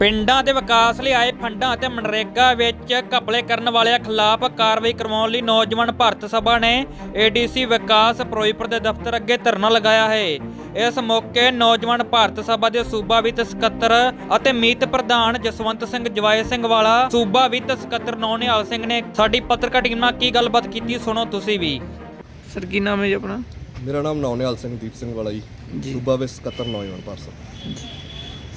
ਪਿੰਡਾਂ ਦੇ ਵਿਕਾਸ ਲਈ ਆਏ ਫੰਡਾਂ ਅਤੇ ਮਨਰੇਗਾ ਵਿੱਚ ਘਪਲੇ ਕਰਨ ਵਾਲਿਆਂ ਖਿਲਾਫ ਕਾਰਵਾਈ ਕਰਵਾਉਣ ਲਈ ਨੌਜਵਾਨ ਭਾਰਤ ਸਭਾ ਨੇ ਏਡੀਸੀ ਵਿਕਾਸ ਫਿਰੋਜ਼ਪੁਰ ਦੇ ਦਫ਼ਤਰ ਅੱਗੇ ਧਰਨਾ ਲਗਾਇਆ ਹੈ। ਇਸ ਮੌਕੇ ਨੌਜਵਾਨ ਭਾਰਤ ਸਭਾ ਦੇ ਸੂਬਾ ਵਿੱਤ ਸਕੱਤਰ ਅਤੇ ਮੀਤ ਪ੍ਰਧਾਨ ਜਸਵੰਤ ਸਿੰਘ ਜਵਾਏ ਸਿੰਘ ਵਾਲਾ ਸੂਬਾ ਵਿੱਤ ਸਕੱਤਰ ਨੌਨਿਹਾਲ ਸਿੰਘ ਨੇ ਸਾਡੀ ਪੱਤਰਕਾਰ ਟੀਮ ਨਾਲ ਕੀ ਗੱਲਬਾਤ ਕੀਤੀ ਸੁਣੋ ਤੁਸੀਂ ਵੀ। ਸਰ ਕੀ ਨਾਮ ਹੈ ਜੀ ਆਪਣਾ? ਮੇਰਾ ਨਾਮ ਨੌਨਿਆਲ ਸਿੰਘ ਦੀਪ ਸਿੰਘ ਵਾਲਾ ਜੀ। ਸੂਬਾ ਵਿੱਚ 77 ਨੌਜਵਾਨ ਪਾਰਸਲ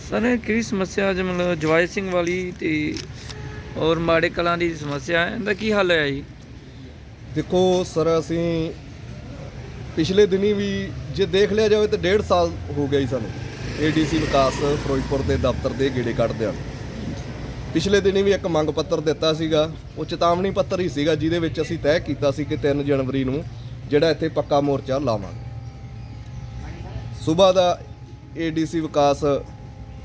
ਸਰ, ਇਹ ਕਿਹੜੀ ਸਮੱਸਿਆ? ਅੱਜ ਮਤਲਬ ਜਵਾਈ ਸਿੰਘ ਵਾਲੀ ਤੇ ਔਰ ਮਾੜੇ ਕਲਾਂ ਦੀ ਸਮੱਸਿਆ ਹੈ। ਇਹਦਾ ਕੀ ਹੱਲ ਹੈ ਜੀ? ਦੇਖੋ ਸਰ, ਅਸੀਂ ਪਿਛਲੇ ਦਿਨੀ ਵੀ ਜੇ ਦੇਖ ਲਿਆ ਜਾਵੇ ਤਾਂ ਡੇਢ ਸਾਲ ਹੋ ਗਿਆ ਜੀ ਸਾਨੂੰ। ਏਡੀਸੀ ਵਿਕਾਸ ਫਿਰੋਜ਼ਪੁਰ ਦੇ ਦਫ਼ਤਰ ਦੇ ਗੇੜੇ ਕੱਢਦਿਆਂ। ਪਿਛਲੇ ਦਿਨੀ ਵੀ ਇੱਕ ਮੰਗ ਪੱਤਰ ਦਿੱਤਾ ਸੀਗਾ। ਉਹ ਚੇਤਾਵਨੀ ਪੱਤਰ ਹੀ ਸੀਗਾ, ਜਿਹਦੇ ਵਿੱਚ ਅਸੀਂ ਤੈਅ ਕੀਤਾ ਸੀ ਕਿ 3 ਜਨਵਰੀ ਨੂੰ ਜਿਹੜਾ ਇੱਥੇ ਪੱਕਾ ਮੋਰਚਾ ਲਾਵਾਂਗੇ। ਸਵੇਰ ਦਾ ਏਡੀਸੀ ਵਿਕਾਸ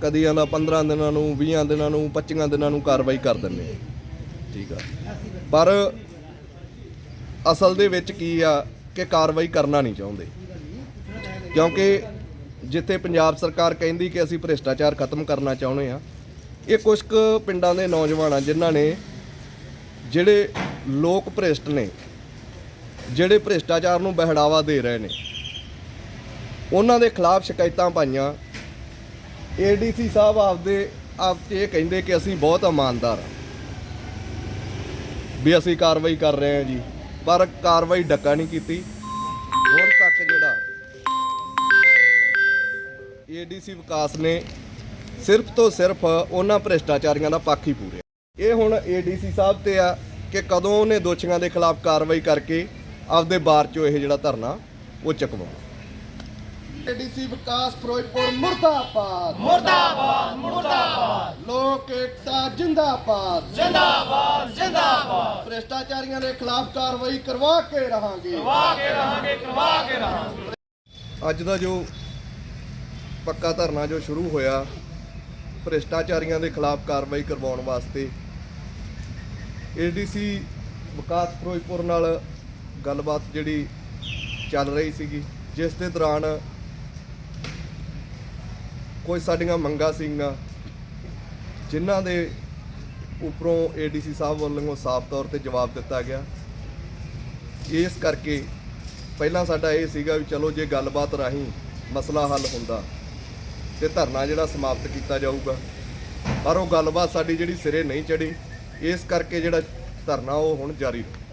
ਕਦੀ ਆਂਦਾ 15 ਦਿਨਾਂ ਨੂੰ 20 ਦਿਨਾਂ ਨੂੰ 25 ਦਿਨਾਂ ਨੂੰ ਕਾਰਵਾਈ ਕਰ ਦਿੰਦੇ ਆ। ਠੀਕ ਆ। ਪਰ ਅਸਲ ਦੇ ਵਿੱਚ ਕੀ ਆ ਕਿ ਕਾਰਵਾਈ ਕਰਨਾ ਨਹੀਂ ਚਾਹੁੰਦੇ। ਕਿਉਂਕਿ ਜਿੱਥੇ ਪੰਜਾਬ ਸਰਕਾਰ ਕਹਿੰਦੀ ਕਿ ਅਸੀਂ ਭ੍ਰਿਸ਼ਟਾਚਾਰ ਖਤਮ ਕਰਨਾ ਚਾਹੁੰਦੇ ਆ, ਇਹ ਕੁਝ ਕੁ ਪਿੰਡਾਂ ਦੇ ਨੌਜਵਾਨ ਆ ਜਿਨ੍ਹਾਂ ਨੇ ਜਿਹੜੇ ਲੋਕ ਭ੍ਰਿਸ਼ਟ ਨੇ, ਜਿਹੜੇ ਭ੍ਰਿਸ਼ਟਾਚਾਰ ਨੂੰ ਬਹਿੜਾਵਾ ਦੇ ਰਹੇ ਨੇ, ਉਹਨਾਂ ਦੇ ਖਿਲਾਫ ਸ਼ਿਕਾਇਤਾਂ ਪਾਈਆਂ ਏਡੀਸੀ ਸਾਹਿਬ ਆਪਦੇ ਆਪ 'ਚ ਇਹ ਕਹਿੰਦੇ ਕਿ ਅਸੀਂ ਬਹੁਤ ਇਮਾਨਦਾਰ ਆ ਵੀ ਅਸੀਂ ਕਾਰਵਾਈ ਕਰ ਰਹੇ ਹਾਂ ਜੀ, ਪਰ ਕਾਰਵਾਈ ਡੱਕਾ ਨਹੀਂ ਕੀਤੀ। ਹੁਣ ਤੱਕ ਜਿਹੜਾ ਏਡੀਸੀ ਵਿਕਾਸ ਨੇ ਸਿਰਫ ਤੋਂ ਸਿਰਫ ਉਹਨਾਂ ਭ੍ਰਿਸ਼ਟਾਚਾਰੀਆਂ ਦਾ ਪੱਖ ਹੀ ਪੂਰਿਆ। ਇਹ ਹੁਣ ਏਡੀਸੀ ਸਾਹਿਬ ਤੇ ਆ ਕਿ ਕਦੋਂ ਉਹਨੇ ਦੋਸ਼ੀਆਂ ਦੇ ਖਿਲਾਫ ਕਾਰਵਾਈ ਕਰਕੇ ਆਪਦੇ ਬਾਰ ਚੋਂ ਇਹ ਜਿਹੜਾ ਧਰਨਾ ਉਹ ਚੁਕਵਾਉਣਾ। ਏਡੀਸੀ ਵਿਕਾਸ ਫਿਰੋਜ਼ਪੁਰ ਮੁਰਦਾਬਾਦ। ਮੁਰਦਾਬਾਦ ਮੁਰਦਾਬਾਦ। ਲੋਕ ਏਕਤਾ ਜਿੰਦਾਬਾਦ। ਜਿੰਦਾਬਾਦ ਜਿੰਦਾਬਾਦ। ਭ੍ਰਿਸ਼ਟਾਚਾਰੀਆਂ ਦੇ ਖਿਲਾਫ ਕਾਰਵਾਈ ਕਰਵਾ ਕੇ ਰਹਾਂਗੇ। ਕਰਵਾ ਕੇ ਰਹਾਂਗੇ ਕਰਵਾ ਕੇ ਰਹਾਂਗੇ। ਅੱਜ ਦਾ ਜੋ ਪੱਕਾ ਧਰਨਾ ਜੋ ਸ਼ੁਰੂ ਹੋਇਆ ਭ੍ਰਿਸ਼ਟਾਚਾਰੀਆਂ ਦੇ ਖਿਲਾਫ ਕਾਰਵਾਈ ਕਰਵਾਉਣ ਵਾਸਤੇ ਏਡੀਸੀ ਵਿਕਾਸ ਫਿਰੋਜ਼ਪੁਰ ਨਾਲ ਗੱਲਬਾਤ ਜਿਹੜੀ ਚੱਲ ਰਹੀ ਸੀਗੀ ਜਿਸ ਦੇ ਦੌਰਾਨ ਕੋਈ ਸਾਡੀਆਂ ਮੰਗਾਂ ਸੀਗੀਆਂ, ਜਿਨ੍ਹਾਂ ਦੇ ਉੱਪਰੋਂ ਏਡੀਸੀ ਸਾਹਿਬ ਵੱਲੋਂ ਸਾਫ਼ ਤੌਰ ਤੇ ਜਵਾਬ ਦਿੱਤਾ ਗਿਆ। ਇਸ ਕਰਕੇ ਪਹਿਲਾਂ ਸਾਡਾ ਇਹ ਸੀਗਾ ਵੀ ਚਲੋ ਜੇ ਗੱਲਬਾਤ ਰਾਹੀਂ ਮਸਲਾ ਹੱਲ ਹੁੰਦਾ ਤੇ ਧਰਨਾ ਜਿਹੜਾ ਸਮਾਪਤ ਕੀਤਾ ਜਾਊਗਾ। ਪਰ ਉਹ ਗੱਲਬਾਤ ਸਾਡੀ ਜਿਹੜੀ ਸਿਰੇ ਨਹੀਂ ਚੜੀ ਇਸ ਕਰਕੇ ਜਿਹੜਾ ਧਰਨਾ ਉਹ ਹੁਣ ਜਾਰੀ ਰੱਖਿਆ